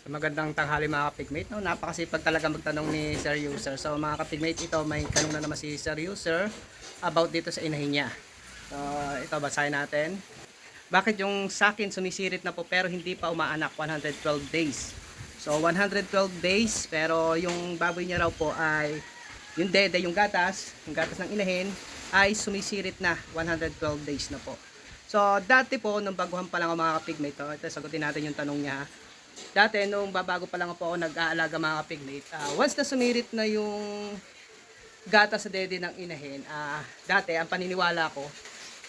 So, magandang tanghali mga kapigmate. No? Napakasipag talaga magtanong ni Sir User. So mga kapigmate, ito may tanong na naman si Sir User about dito sa inahin niya. So ito, basahin natin. Bakit yung sa akin sumisirit na po pero hindi pa umaanak 112 days? So 112 days pero yung baboy niya raw po ay yung dede, yung gatas, yung gatas ng inahin ay sumisirit na 112 days na po. So dati po nung baguhan pa lang ako mga kapigmate, to, ito sagutin natin yung tanong niya. Dati nung babago pa lang po ako nag-aalaga mga kapigmate, ah, once na sumirit na yung gata sa dede ng inahin, ah, dati ang paniniwala ko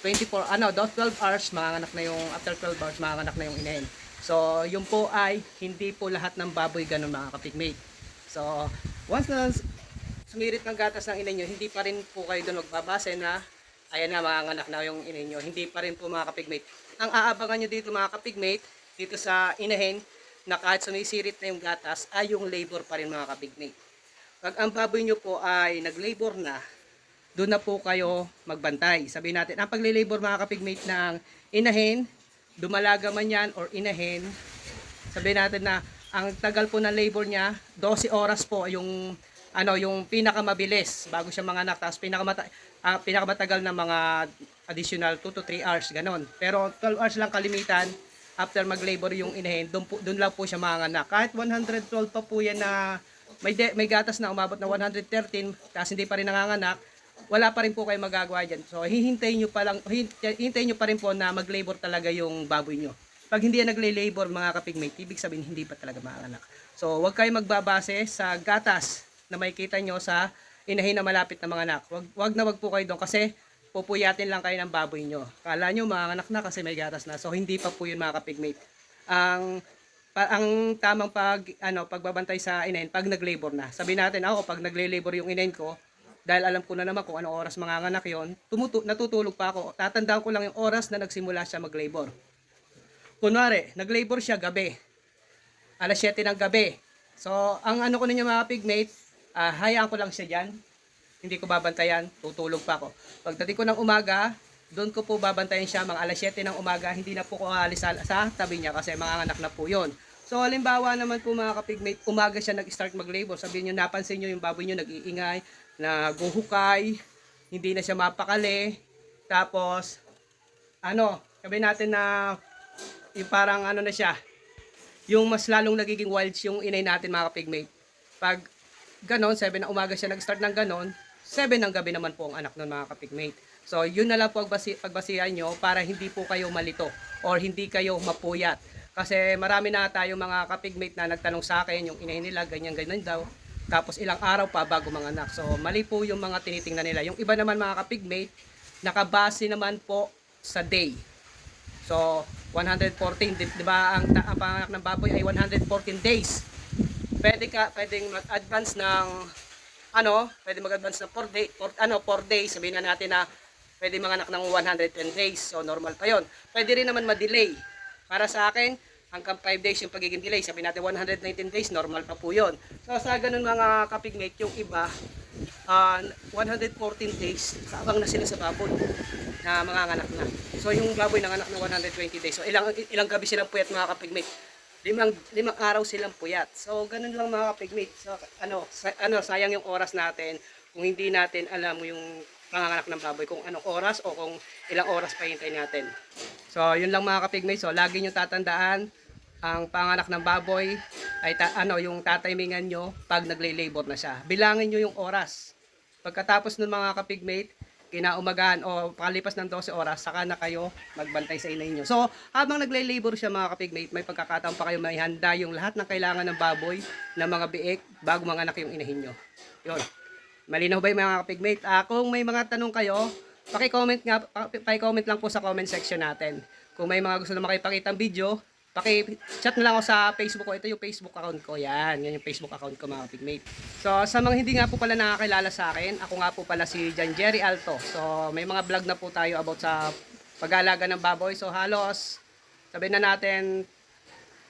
24 ano, daw 12 hours manganak na yung after 12 hours manganak na yung inahin. So, yun po ay hindi po lahat ng baboy ganun mga kapigmate. So, once na sumirit ng gatas ng ina nyo, hindi pa rin po kayo doon magbabase na ayan na mga na yung ina nyo. Hindi pa rin po mga kapigmate. Ang aabangan nyo dito mga kapigmate, dito sa inahin, na kahit sumisirit na yung gatas, ay yung labor pa rin mga kapigmate. Pag ang baboy nyo po ay nag-labor na, doon na po kayo magbantay. Sabihin natin, ang pagle-labor mga kapigmate ng inahin, dumalaga man yan or inahin, sabihin natin na ang tagal po ng labor niya, 12 oras po yung ano yung pinakamabilis bago siya manganak tapos pinakamata ah, pinakamatagal na mga additional 2 to 3 hours ganon. Pero 12 hours lang kalimitan after mag-labor yung inahin, doon po doon lang po siya manganak. Kahit 112 pa po yan na may de- may gatas na umabot na 113 tapos hindi pa rin nanganganak, wala pa rin po kayo magagawa dyan. So, hihintayin nyo pa lang, hin- hihintayin nyo pa rin po na mag-labor talaga yung baboy nyo. Pag hindi yan nagle-labor mga kapigmate, ibig sabihin hindi pa talaga maanak. So, huwag kayo magbabase sa gatas na makikita nyo sa inahin na malapit na mga anak. Wag, wag na wag po kayo doon kasi pupuyatin lang kayo ng baboy nyo. Kala nyo mga anak na kasi may gatas na. So, hindi pa po yun mga kapigmate. Ang pa, ang tamang pag ano pagbabantay sa inahin pag nag-labor na. Sabi natin ako pag nagle-labor yung inahin ko, dahil alam ko na naman kung anong oras manganganak yon, tumutu natutulog pa ako. Tatandaan ko lang yung oras na nagsimula siya mag-labor. Kunwari, nag-labor siya gabi. Alas 7 ng gabi. So, ang ano ko ninyo mga pigmate, ah, hayaan ko lang siya dyan. Hindi ko babantayan, tutulog pa ako. Pagdating ko ng umaga, doon ko po babantayan siya mga alas 7 ng umaga, hindi na po ko aalis sa, sa tabi niya kasi mga anak na po yon. So, halimbawa naman po mga kapigmate, umaga siya nag-start mag-labor. Sabihin niyo, napansin niyo yung baboy niyo nag-iingay, naguhukay, hindi na siya mapakali. Tapos, ano, sabi natin na yung parang ano na siya, yung mas lalong nagiging wild yung inay natin mga kapigmate. Pag ganon, 7 na umaga siya nag-start ng ganon, 7 ng gabi naman po ang anak nun mga kapigmate. So, yun na lang po ang basi- pagbasihan nyo para hindi po kayo malito or hindi kayo mapuyat. Kasi marami na tayo mga kapigmate na nagtanong sa akin, yung inahin nila, ganyan-ganyan daw. Tapos ilang araw pa bago mga anak. So, mali po yung mga tinitingnan nila. Yung iba naman mga kapigmate, nakabase naman po sa day. So, 114, di, di ba ang, ang panganak ng baboy ay 114 days. Pwede ka, pwedeng mag-advance ng ano, pwede mag-advance ng 4 day, four- ano, 4 days. Sabihin na natin na pwede manganak ng 110 days. So, normal pa 'yon. Pwede rin naman ma-delay. Para sa akin, hanggang 5 days yung pagiging delay. Sabihin natin 119 days, normal pa po 'yon. So, sa ganun mga kapigmate, yung iba, ah, 114 days, kaabang na sila sa baboy na mga anak na. So yung baboy nanganak ng 120 days. So ilang ilang gabi silang puyat mga kapigmate. Limang limang araw silang puyat. So ganun lang mga kapigmate. So ano sa, ano sayang yung oras natin kung hindi natin alam yung panganganak ng baboy kung anong oras o kung ilang oras pa hintayin natin. So yun lang mga kapigmate. So lagi nyo tatandaan ang panganak ng baboy ay ta- ano yung tatimingan nyo pag nagle-labor na siya. Bilangin nyo yung oras. Pagkatapos ng mga kapigmate, kinaumagahan o pakalipas ng 12 oras, saka na kayo magbantay sa inay nyo. So, habang nagle-labor siya mga kapigmate, may pagkakataon pa kayo may handa yung lahat ng kailangan ng baboy na mga biik bago mga anak yung inahin nyo. Yun. Malinaw ba yung mga kapigmate? Ah, kung may mga tanong kayo, paki-comment nga, paki-comment lang po sa comment section natin. Kung may mga gusto na makipakita video, paki-chat na lang ako sa Facebook ko. Ito yung Facebook account ko. Yan, yan yung Facebook account ko mga kapigmate. So, sa mga hindi nga po pala nakakilala sa akin, ako nga po pala si Jan Jerry Alto. So, may mga vlog na po tayo about sa pag-aalaga ng baboy. So, halos, sabihin na natin,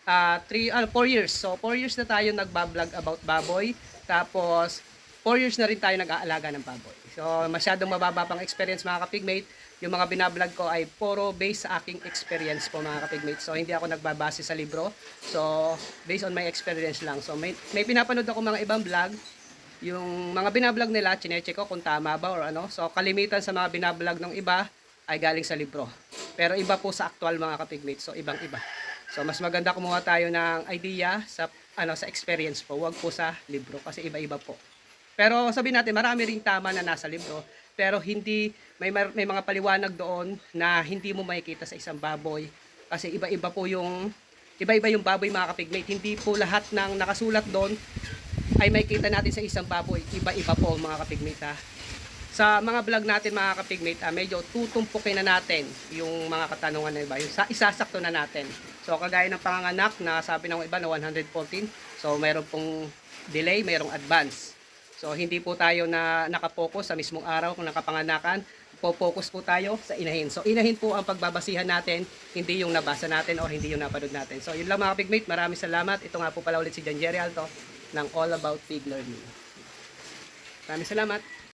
ah 3 ano 4 years. So 4 years na tayo nagba-vlog about baboy. Tapos 4 years na rin tayo nag-aalaga ng baboy. So masyadong mababa pang experience mga kapigmate. Yung mga binablog ko ay puro based sa aking experience po mga kapigmates. So hindi ako nagbabase sa libro. So based on my experience lang. So may, may pinapanood ako mga ibang vlog. Yung mga binablog nila, chinecheck ko kung tama ba or ano. So kalimitan sa mga binablog ng iba ay galing sa libro. Pero iba po sa actual mga kapigmates. So ibang iba. So mas maganda kumuha tayo ng idea sa ano sa experience po, wag po sa libro kasi iba-iba po. Pero sabihin natin, marami ring tama na nasa libro, pero hindi may may mga paliwanag doon na hindi mo makikita sa isang baboy kasi iba-iba po yung iba-iba yung baboy mga kapigmate. Hindi po lahat ng nakasulat doon ay makikita natin sa isang baboy. Iba-iba po mga kapigmate ha. Sa mga vlog natin mga kapigmate, ah, medyo tutumpukin na natin yung mga katanungan na iba. Yung sa, isasakto na natin. So kagaya ng panganganak na sabi ng iba na 114, so mayroon pong delay, mayroong advance. So hindi po tayo na nakapokus sa mismong araw kung nakapanganakan, po-focus po tayo sa inahin. So inahin po ang pagbabasihan natin, hindi yung nabasa natin o hindi yung napanood natin. So yun lang mga pigmate, maraming salamat. Ito nga po pala ulit si John Jerry Alto ng All About Pig Learning. Maraming salamat.